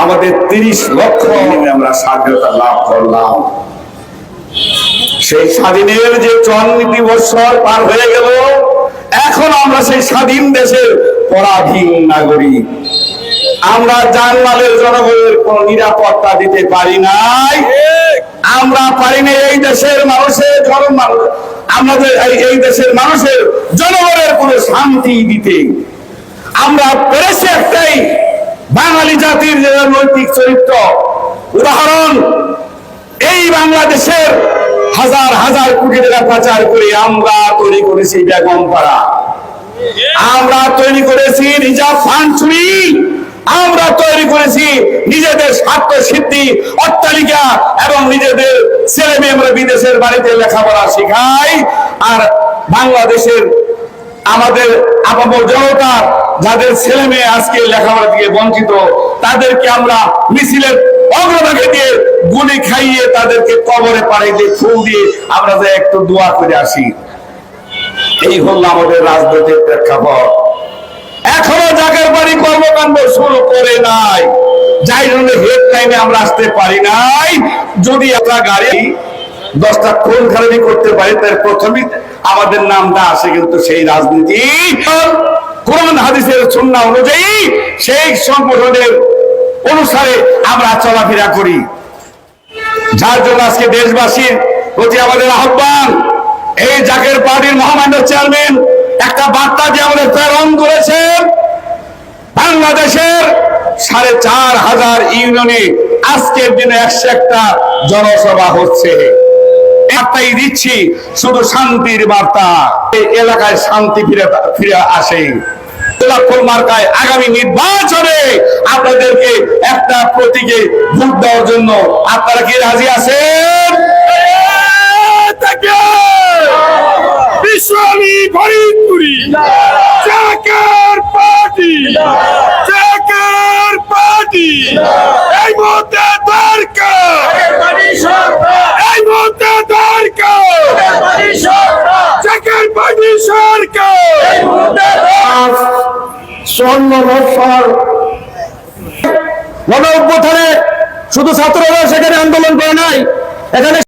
আমাদের তিরিশ লক্ষ আমরা স্বাধীনতা লাভ করলাম। সেই স্বাধীনের যে চন্নীতি বৎসর পার হয়ে গেল, এখন আমরা সেই স্বাধীন দেশের পরাধীন নাগরিক। আমরা জানমালের জনগণের কোন নিরাপত্তা দিতে পারি নাই। আমরা পারিনি এই দেশের মানুষের মানুষ আমাদের এই- দেশের মানুষের জনগণের কোন শান্তি দিতে। আমরা পেরেছি বাঙালি জাতির যে নৈতিক চরিত্র, উদাহরণ, এই বাংলাদেশের হাজার হাজার কোটি টাকা পাচার করে আমরা তৈরি করেছি বেগম পাড়া। আমরা তৈরি করেছি রিজার্ভ ফান্ড চুরি। আমরা তৈরি করেছি নিজেদের স্বার্থ সিদ্ধি, অট্টালিকা এবং নিজেদের ছেলে মেয়ে আমরা বিদেশের বাড়িতে লেখাপড়া শিখাই আর বাংলাদেশের আমাদের আপামর জনতা যাদের ছেলে মেয়ে আজকে লেখাপড়া থেকে বঞ্চিত, তাদেরকে আমরা মিছিলের অগ্রভাগে দিয়ে গুলি খাইয়ে তাদেরকে কবরে পাড়াই দিয়ে ফুল দিয়ে আমরা যে একটু দোয়া করে আসি। এই হল আমাদের রাজনৈতিক প্রেক্ষাপট। এখনও জাগের বাড়ি কর্মকাণ্ড শুরু করে নাই। যাই জন্য হেড টাইমে আমরা আসতে পারি নাই। যদি আমরা গাড়ি দশটা খুন খারাপি করতে পারি, তার প্রথমেই আমাদের নামটা আসে কিন্তু সেই রাজনীতি। কোরআন, হাদিসের সুন্নাহ অনুযায়ী সেই সংগঠনের অনুসারে আমরা চলাফেরা করি। যার জন্য আজকে দেশবাসীর প্রতি আমাদের আহ্বান, এই জাকের পার্টির মহামান্য চেয়ারম্যান একটা বার্তা দিয়ে আমাদের প্রেরণ করেছেন, বাংলাদেশের সাড়ে চার হাজার ইউনিয়নে আজকের দিনে একশো একটা জনসভা হচ্ছে। একটাই দিচ্ছি, শুধু শান্তির বার্তা। এলাকায় শান্তি ফিরে ফিরে আসে। গোলাপফুল মার্কায় আগামী নির্বাচনে আপনাদেরকে একটা প্রতীকে ভোট দেওয়ার জন্য আপনারা কি রাজি আছেন? পার্টি। পার্টি এই মুহূর্তে দরকার এই মুহূর্তে দরকার চাকার পার্টি সরকার শুধু ছাত্ররা সেখানে আন্দোলন করে নাই এখানে